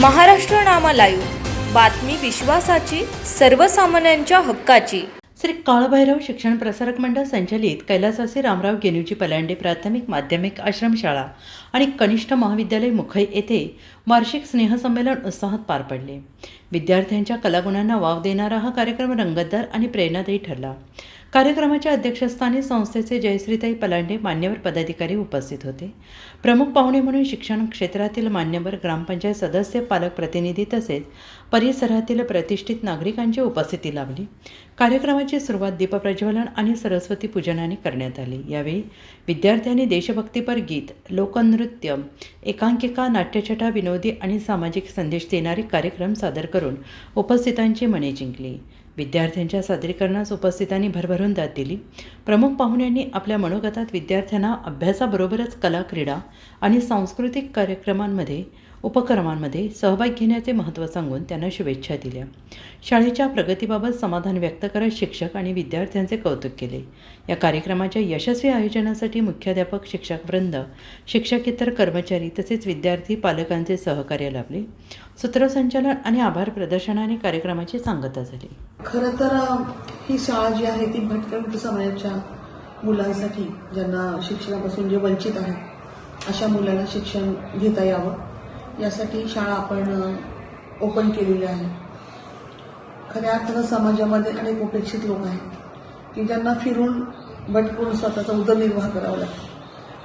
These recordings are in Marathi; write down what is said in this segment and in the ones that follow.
महाराष्ट्र नामा लाईव्ह बातमी विश्वासाची सर्वसामान्यांच्या हक्काची. श्री काळभैरव शिक्षण प्रसारक मंडळ संचलित कैलासवासी रामराव गेनुजी पलांडे प्राथमिक माध्यमिक आश्रमशाळा आणि कनिष्ठ महाविद्यालय मुखई येथे वार्षिक स्नेहसंमेलन उत्साहात पार पडले. विद्यार्थ्यांच्या कलागुणांना वाव देणारा हा कार्यक्रम रंगतदार आणि प्रेरणादायी ठरला. कार्यक्रमाच्या अध्यक्षस्थानी संस्थेचे जयश्रीताई पलांडे मान्यवर पदाधिकारी उपस्थित होते. प्रमुख पाहुणे म्हणून शिक्षण क्षेत्रातील मान्यवर ग्रामपंचायत सदस्य पालक प्रतिनिधी तसेच परिसरातील प्रतिष्ठित नागरिकांची उपस्थिती लाभली. कार्यक्रमाची सुरुवात दीपप्रज्वलन आणि सरस्वती पूजनाने करण्यात आली. यावेळी विद्यार्थ्यांनी देशभक्तीपर गीत लोकनृत्य एकांकिका नाट्यछटा विनोदी आणि सामाजिक संदेश देणारे कार्यक्रम सादर करून उपस्थितांची मने जिंकली. विद्यार्थ्यांच्या सादरीकरणास उपस्थितांनी भरभरून दाद दिली. प्रमुख पाहुण्यांनी आपल्या मनोगतात विद्यार्थ्यांना अभ्यासाबरोबरच कला क्रीडा आणि सांस्कृतिक कार्यक्रमांमध्ये उपक्रमांमध्ये सहभाग घेण्याचे महत्त्व सांगून त्यांना शुभेच्छा दिल्या. शाळेच्या प्रगतीबाबत समाधान व्यक्त करत शिक्षक आणि विद्यार्थ्यांचे कौतुक केले. या कार्यक्रमाच्या यशस्वी आयोजनासाठी मुख्याध्यापक शिक्षकवृंद शिक्षकेतर कर्मचारी तसेच विद्यार्थी पालकांचे सहकार्य लाभले. सूत्रसंचालन आणि आभार प्रदर्शनाने कार्यक्रमाची सांगता झाली. खरं तर ही शाळा जी आहे ती भटकंती समाजाच्या मुलांसाठी ज्यांना शिक्षणापासून जे वंचित आहेत अशा मुलांना शिक्षण घेता यावं. यासाठी शाळा आपण ओपन केलेली आहे. खऱ्या अर्थानं समाजामध्ये अनेक उपेक्षित लोक आहेत की ज्यांना फिरून भटकून स्वतःचा उदरनिर्वाह करावा लागतो.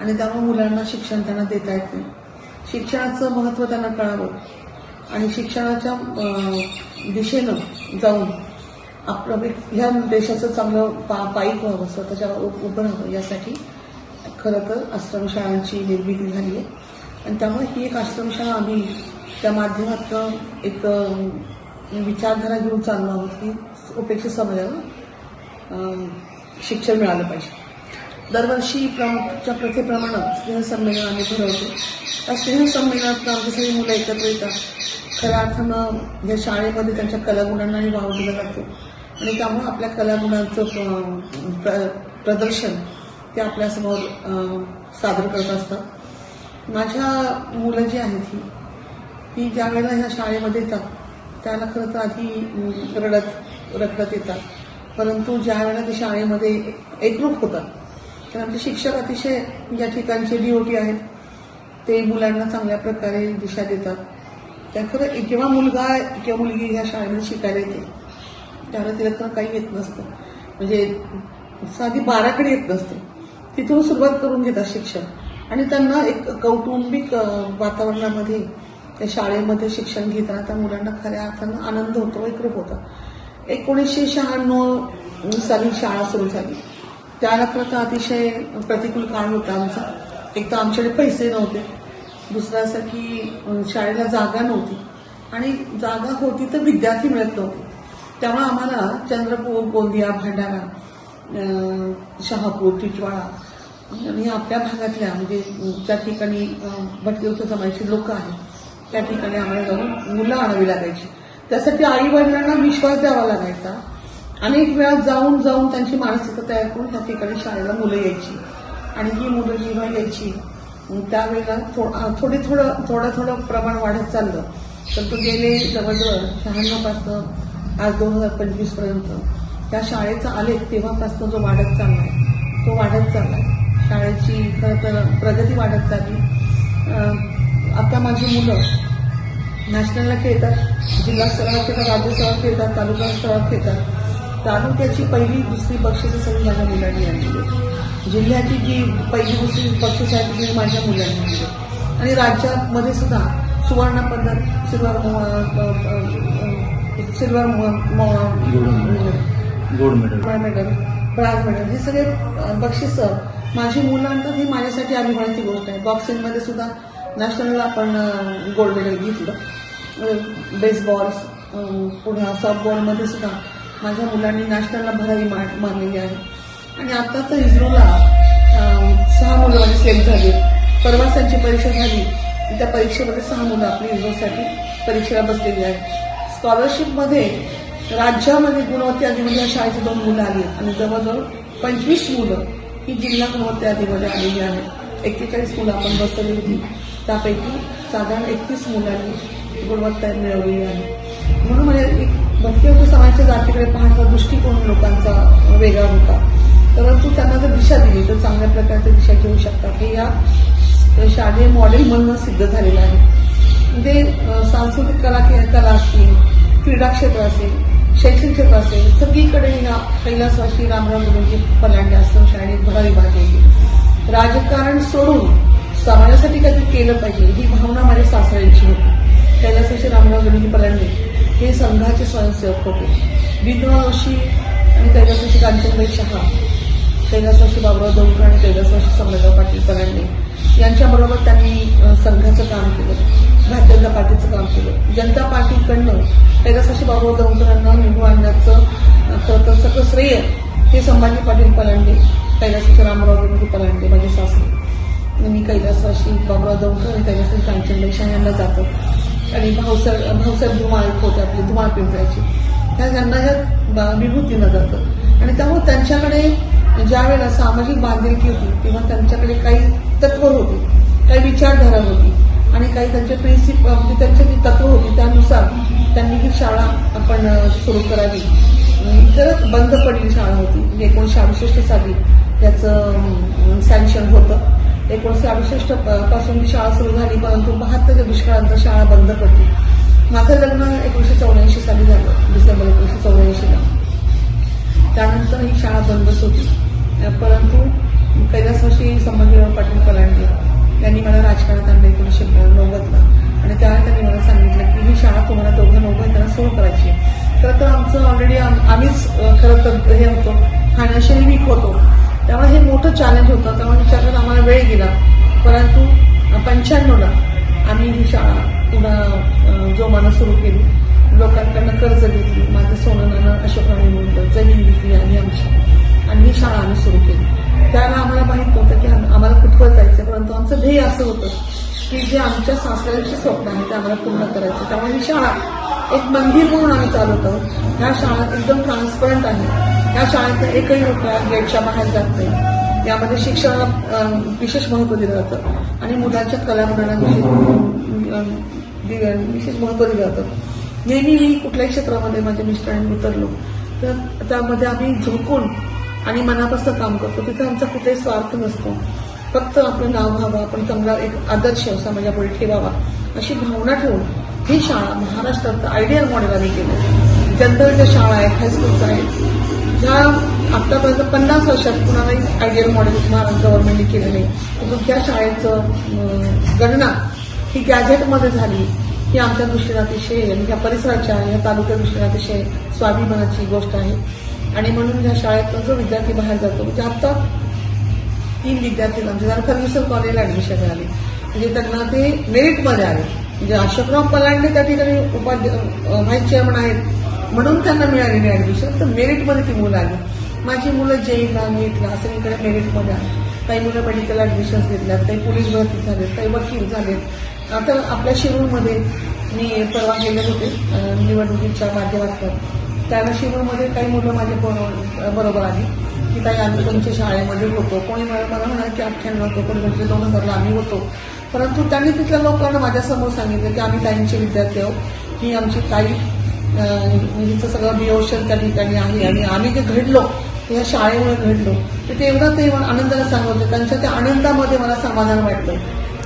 आणि त्यामुळे मुलांना शिक्षण त्यांना देता येत नाही. शिक्षणाचं महत्त्व त्यांना कळावं. आणि शिक्षणाच्या दिशेनं जाऊन आपलं ह्या देशाचं चांगलं पा पाईक व्हावं स्वतःच्या उभं राहावं. यासाठी खरं तर आश्रमशाळांची निर्मिती झाली आहे. आणि त्यामुळे ही एक आश्रमशाळा आम्ही त्या माध्यमातून एक विचारधारा घेऊन चाललो आहोत की उपेक्षित समाजाला शिक्षण मिळालं पाहिजे. दरवर्षी प्रमुखच्या प्रथेप्रमाणे स्नेहसंमेलन आम्ही भरवतो त्या स्नेहसंमेलनात आमची सगळी मुलं एकत्र येतात. खऱ्या अर्थानं या शाळेमध्ये त्यांच्या कलागुणांनाही वाव दिला जातो. आणि त्यामुळे आपल्या कलागुणांचं प्र- प्रदर्शन ते आपल्यासमोर सादर करत असतात. माझ्या मुलं जी आहेत ही ती ज्या वेळेला ह्या शाळेमध्ये येतात त्याला खरं तर आधी रडत रखडत येतात. परंतु ज्या वेळेला ते शाळेमध्ये एकरूप होतात तर आमचे शिक्षक अतिशय या ठिकाणचे डीओटी आहेत. ते मुलांना चांगल्या प्रकारे दिशा देतात. त्या खरं जेव्हा मुलगा किंवा मुलगी ह्या शाळेमध्ये शिकायला येते त्यावेळेला तिला खरं काही येत नसतं. म्हणजे साधी बाराकडे येत नसते. तिथून सुरुवात करून घेतात शिक्षक. आणि त्यांना एक कौटुंबिक वातावरणामध्ये त्या शाळेमध्ये शिक्षण घेताना त्या मुलांना खऱ्या अर्थानं आनंद होतो एकरूप होता. एकोणीसशे शहाण्णव साली शाळा सुरू झाली. त्यानंतर तर अतिशय प्रतिकूल काळ होता आमचा. एक तर आमच्याकडे पैसे नव्हते. दुसरं असं की शाळेला जागा नव्हती. आणि जागा होती तर विद्यार्थी मिळत नव्हते. त्यामुळे आम्हाला चंद्रपूर गोंदिया भंडारा शहापूर टिटवाळा आणि आपल्या भागातल्या म्हणजे ज्या ठिकाणी भटकेवचं भटके समाजाची लोक आहेत त्या ठिकाणी आम्हाला जाऊन मुलं आणावी लागायची. त्यासाठी आई वडिलांना विश्वास द्यावा लागायचा. अनेक वेळा जाऊन जाऊन त्यांची मानसिकता तयार करून त्या ठिकाणी शाळेला मुलं यायची. आणि ही मुलं जेव्हा यायची त्यावेळेला थो- थोडे थोडं थोडं थोडं प्रमाण वाढत चाललं. तर तो गेले जवळजवळ शहाण्णवपासनं आज दोन हजार पंचवीसपर्यंत. त्या शाळेचा आलेख तेव्हापासनं जो वाढत चाललाय तो वाढत चाललाय. शाळेची खरं तर प्रगती वाढत चालली आता माझी मुलं नॅशनलला खेळतात जिल्हा स्तरावर खेळतात राज्य स्तरावर खेळतात तालुका स्तरावर खेळतात तालुक्याची पहिली दुसरी बक्षिसं सगळी माझ्या मुलांनी आणली. जिल्ह्याची जी पहिली दुसरी बक्षीस आहे ती माझ्या मुलांनी आणली. आणि राज्यामध्ये सुद्धा सुवर्ण पदक silver silver gold medal medal bronze medal हे सगळे बक्षीस माझी मुलं आणतात ही माझ्यासाठी अभिमानाची गोष्ट आहे. बॉक्सिंगमध्ये सुद्धा नॅशनलला आपण गोल्ड मेडल घेतलं. बेसबॉल्स पुन्हा सॉफ्टबॉलमध्ये सुद्धा माझ्या मुलांनी नॅशनलला भरावी मा मानलेली आहे. आणि आता तर इस्रोला सहा मुलं माझी सेम झाली. परवाच त्यांची परीक्षा झाली. त्या परीक्षेमध्ये सहा मुलं आपली इस्रोसाठी परीक्षेला बसलेली आहेत. स्कॉलरशिपमध्ये राज्यामध्ये गुणवत्ता यादीमध्ये शाळेची दोन मुलं आली आणि जवळजवळ पंचवीस मुलं ही जिल्हा गुणवत्ता यादीमध्ये आलेली आहे. एक्केचाळीस मुलं आपण बसवली होती. त्यापैकी साधारण एकतीस मुलांनी गुणवत्ता मिळवलेली आहे. म्हणून म्हणजे एक भटके होते समाजाच्या जातीकडे पाहण्याचा दृष्टिकोन लोकांचा वेगळा होता. परंतु त्यांना जर दिशा दिली तर चांगल्या प्रकारची दिशा घेऊ शकतात. हे या शालेय मॉडेल म्हणून सिद्ध झालेलं आहे. म्हणजे सांस्कृतिक कला कला असतील क्रीडा क्षेत्र असेल शैक्षणिक क्षेत्र असेल सगळीकडे या कैलासवासी रामराव गुरुजी पलांडे आश्रम शाळेत भरावी भागलेली राजकारण सोडून समाजासाठी काहीतरी केलं पाहिजे ही भावना माझ्या सासऱ्यांची होती. कैलासवासी रामराव गुरुजी पलांडे हे संघाचे स्वयंसेवक होते. विधवाशी आणि कैलासवासी कांचनबाई शहा कैलासवासी बाबुराव दौकर आणि कैलासवासी सम्राटराव पाटील पलांडे यांच्याबरोबर त्यांनी संघाचं काम केलं भारतीय जनता पार्टीचं काम केलं. जनता पार्टीकडनं कैलासवासी बाबुराव दौकरांना निवडून आणण्याचं तर तर सगळं श्रेय हे संभाजी पाटील पलांडे कैलासवासी रामराव विनोदी पलांडे माझे सासरे. मी कैलासवाशी बाबुराव दौकर आणि कैलासवासी कांचनबाई शाह यांना जातो. आणि भाऊसर भाऊसाहेब धुमाळ होते आपली धुमाळ पिंपळाची त्या त्यांना ह्या विभूतीनं जातं. आणि त्यामुळे त्यांच्याकडे ज्या वेळेला सामाजिक बांधिलकी होती तेव्हा त्यांच्याकडे काही तत्व होती काही विचारधारा होती. आणि काही त्यांचे प्रिन्सिप म्हणजे त्यांची जी तत्व होती त्यानुसार त्यांनी ही शाळा आपण सुरू करावी. तरच बंद पडली शाळा होती. म्हणजे एकोणीसशे अडुसष्ट साली त्याचं सँक्शन होतं. एकोणीसशे अडुसष्टपासून ती शाळा सुरू झाली परंतु बहात्तरच्या दुष्काळानंतर शाळा बंद पडली. माझं लग्न एकोणीशे खरं तर हे होतो. फायनान्शियली वीक होतो. त्यामुळे हे मोठं चॅलेंज होतं. त्यामुळे विचारात आम्हाला वेळ गेला. परंतु पंच्याण्णवला आम्ही ही शाळा पुन्हा जोमानं सुरू केली लोकांकडनं कर्ज घेतली. माझं सोनं नाणं अशोकराणी म्हणलं जमीन घेतली आणि आमची आणि ही शाळा आम्ही सुरू केली. त्यावेळेला आम्हाला माहीत नव्हतं की आम्हाला कुठवर जायचं परंतु आमचं ध्येय असं होतं की जे आमच्या सासऱ्यांचे स्वप्न आहे ते आम्हाला पूर्ण करायचं. त्यामुळे ही शाळा एक मंदिर म्हणून आम्ही चालवतो. ह्या शाळा एकदम ट्रान्सपरंट आहे. ह्या शाळेत एकही रुपया गेटच्या बाहेर जात नाही. यामध्ये शिक्षणाला विशेष महत्त्व दिलं जातं. आणि मुलांच्या कलागुणांना विशेष विशेष महत्त्व दिलं जातं. नेहमी मी कुठल्याही क्षेत्रामध्ये माझ्या मिस्टरांनी उतरलो तर त्यामध्ये आम्ही झोकून आणि मनापासून काम करतो. तिथं आमचा कुठेही स्वार्थ नसतो. फक्त आपलं नाव व्हावं आपण चांगला एक आदर्श समाजापुढे ठेवावा. अशी भावना ठेवून ही शाळा महाराष्ट्राचं आयडियल मॉडेल आम्ही केलं. जनरलच्या शाळा आहेत हायस्कूल्स आहेत. ज्या आतापर्यंत पन्नास वर्षात कुणालाही आयडियल मॉडेल महाराष्ट्र गव्हर्नमेंटने केलं नाही परंतु ह्या शाळेचं गणना ही गॅझेटमध्ये झाली. ही आमच्या दृष्टीने अतिशय आणि ह्या परिसराच्या ह्या तालुक्या दृष्टीने अतिशय स्वाभिमानाची गोष्ट आहे. आणि म्हणून ह्या शाळेत जो विद्यार्थी बाहेर जातो म्हणजे आता तीन विद्यार्थी आमचे त्यांना फर्ग्युसन कॉलेजला ऍडमिशन मिळाली. म्हणजे त्यांना ते मेरिटमध्ये आले. म्हणजे अशोकराव पलांडे त्या ठिकाणी उपाध्य व्हाईस चेअरमन आहेत. म्हणून त्यांना मिळालेली ऍडमिशन तर मेरिटमध्ये ती मुलं आली. माझी मुलं जेईला नीटला सगळीकडे मेरिटमध्ये आली. काही मुलं मेडिकल ऍडमिशन्स घेतल्यात काही पोलीस भरती झालेत काही वकील झालेत. आता आपल्या शिरूरमध्ये मी परवा गेले होते. निवडणुकीच्या माध्यमातून. त्यावेळेला शिरूरमध्ये काही मुलं माझ्या बरोबर बरोबर आली. की काही आम्ही त्यांच्या शाळेमध्ये होतो. कोणी मला मला म्हणाल की अठ्ठ्याण्णव होतो कोणी म्हणजे दोन हजारला आम्ही होतो. परंतु त्यांनी तिथल्या लोकांना माझ्यासमोर सांगितलं की आम्ही ताईंचे विद्यार्थी आहोत. ही आमची ताई अं, हिचं सगळं बिओशन त्या ठिकाणी आहे आणि आम्ही जे घडलो या शाळेमुळे घडलो तर ते एवढं ते आनंदाने सांगत त्यांच्या त्या आनंदामध्ये मला समाधान वाटलं.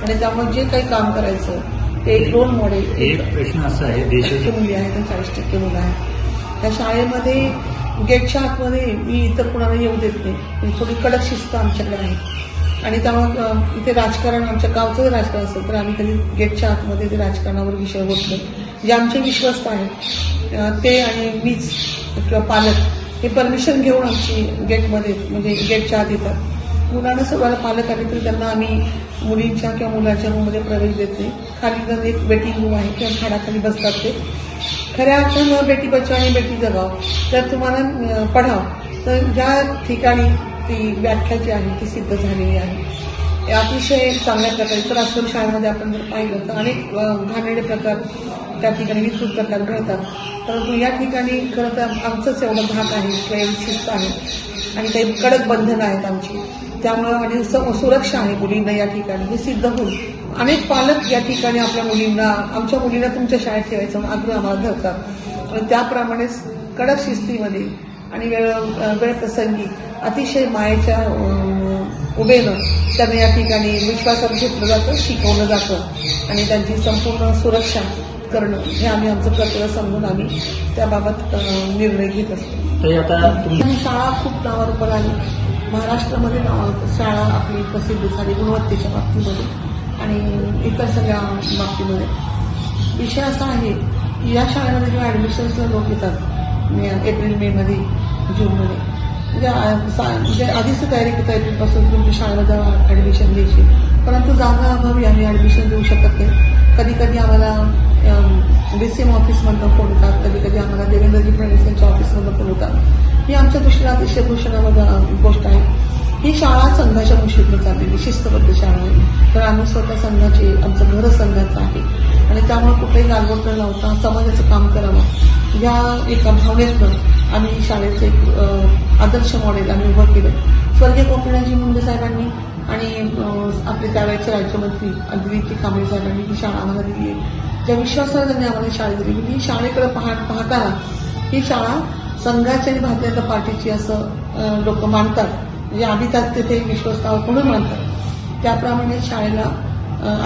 आणि त्यामुळे जे काही काम करायचं ते एक रोल मॉडेल एक प्रश्न असा आहे देशाची मुली आहेत आणि चाळीस टक्के मुलं आहेत. त्या शाळेमध्ये गेटच्या आतमध्ये मी इतर कुणाला येऊ देत नाही. म्हणजे थोडी कडक शिस्त आमच्याकडे आहे. आणि त्यामुळे इथे राजकारण आमच्या गावचं जर राजकारण असेल तर आम्ही कधी गेटच्या आतमध्ये ते राजकारणावर विषय होत नाही. जे आमचे विश्वस्त आहेत ते आणि वीज किंवा पालक हे परमिशन घेऊन आमची गेटमध्ये म्हणजे गेटच्या आत येतात. मुलांना सगळ्याला पालक आले तरी त्यांना आम्ही मुलींच्या किंवा मुलांच्या रूममध्ये प्रवेश देत नाही. खाली जर एक वेटिंग रूम आहे किंवा झाडाखाली बसतात ते. खऱ्या अर्थानं बेटी बचाव आणि बेटी जगाव तर तुम्हाला पढाव. तर ज्या ठिकाणी ती व्याख्या जी आहे ती सिद्ध झालेली आहे. हे अतिशय चांगल्या प्रकारे तर आश्रम शाळेमध्ये आपण जर पाहिलं तर अनेक अं, घाणेरडे प्रकार त्या ठिकाणी विकृत प्रकार घडतात. परंतु या ठिकाणी खरं तर आमचंच एवढं भाग आहे किंवा एवढी शिस्त आहे आणि काही कडक बंधनं आहेत आमची. त्यामुळं आणि सुरक्षा आहे मुलींना या ठिकाणी हे सिद्ध होईल. अनेक पालक या ठिकाणी आपल्या मुलींना आमच्या मुलींना तुमच्या शाळेत ठेवायचं आग्रह आम्हाला धरतात आणि त्याप्रमाणेच कडक शिस्तीमध्ये आणि वेळ वेळ प्रसंगी अतिशय मायेच्या उभेनं त्यांना या ठिकाणी विश्वासात घेतलं जातं शिकवलं जातं आणि त्यांची संपूर्ण सुरक्षा करणं हे आम्ही आमचं कर्तव्य समजून आम्ही त्याबाबत निर्णय घेत असतो. शाळा खूप नावारूपाला आली महाराष्ट्रामध्ये शाळा आपली प्रसिद्ध झाली गुणवत्तेच्या बाबतीमध्ये. आणि इतर सगळ्या बाबतीमध्ये विषय असा आहे की या शाळेमध्ये जेव्हा ॲडमिशन्सला लोक येतात मे- एप्रिल मेमध्ये जूनमध्ये म्हणजे, म्हणजे आधीच तयारी करता एप्रिलपासून तुमच्या शाळेमध्ये ॲडमिशन द्यायची परंतु जागा अभावी आम्ही ॲडमिशन देऊ शकत नाही. कधी कधी आम्हाला डी सी एम ऑफिसमधनं फोन होतात कधी कधी आम्हाला देवेंद्रजी फडणवीस यांच्या ऑफिसमधनं फोन होतात ही आमच्या दृष्टीला अतिशय भूषणामध्ये गोष्ट आहे. ही शाळा संघाच्या मुशीतनं चाललेली शिस्तबद्ध शाळा आहे. तर आम्ही स्वतः संघाचे आमचं घर संघाचं आहे. आणि त्यामुळे कुठेही गालबोट न लावता समाजाचं काम करावं. या एका भावनेतनं आम्ही शाळेचं एक आदर्श मॉडेल आम्ही उभं केलं. स्वर्गीय कोकणाजी मुंडे साहेबांनी आणि आपले त्यावेळेचे राज्यमंत्री अदिती कांबळे साहेबांनी ही शाळा आम्हाला दिली आहे. ज्या त्यांनी आम्हाला शाळा दिली ही शाळेकडे पाह पाहताना ही शाळा संघाची आणि भारतीय जनता पार्टीची असं लोक मानतात. म्हणजे आम्ही त्यात तिथे विश्वस्ताव म्हणून मानतात त्याप्रमाणे शाळेला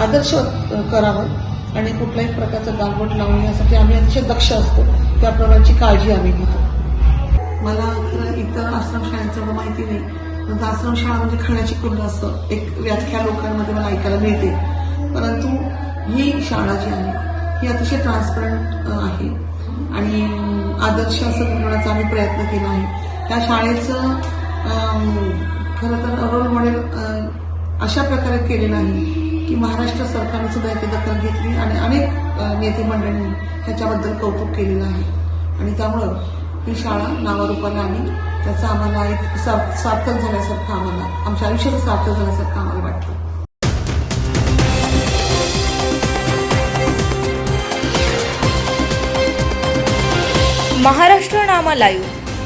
आदर्श करावं आणि कुठल्याही प्रकारचं गालबोट लावून यासाठी आम्ही अतिशय दक्ष असतो. त्या प्रकारची काळजी आम्ही घेतो. मला इतर आश्रमशाळांचं माहिती नाही. परंतु आश्रमशाळा म्हणजे खाण्याची कुंड असतं एक व्याख्या लोकांमध्ये मला ऐकायला मिळते. परंतु ही शाळा जी आहे ही अतिशय ट्रान्सपरंट आहे. आणि आदर्श असं बनवण्याचा आम्ही प्रयत्न केला आहे. त्या शाळेचं खरं तर रोल मॉडेल अशा प्रकारे केलेलं आहे की महाराष्ट्र सरकारने सुद्धा याची दखल घेतली आणि अनेक नेते मंडळींनी ह्याच्याबद्दल कौतुक केलेलं आहे. आणि त्यामुळं ही शाळा नावारूपाला आली. त्याचा आम्हाला एक सार्थक झाल्यासारखं आम्हाला आमच्या आयुष्याचं सार्थक झाल्यासारखं आम्हाला वाटतं. महाराष्ट्र नामा लाईव्ह.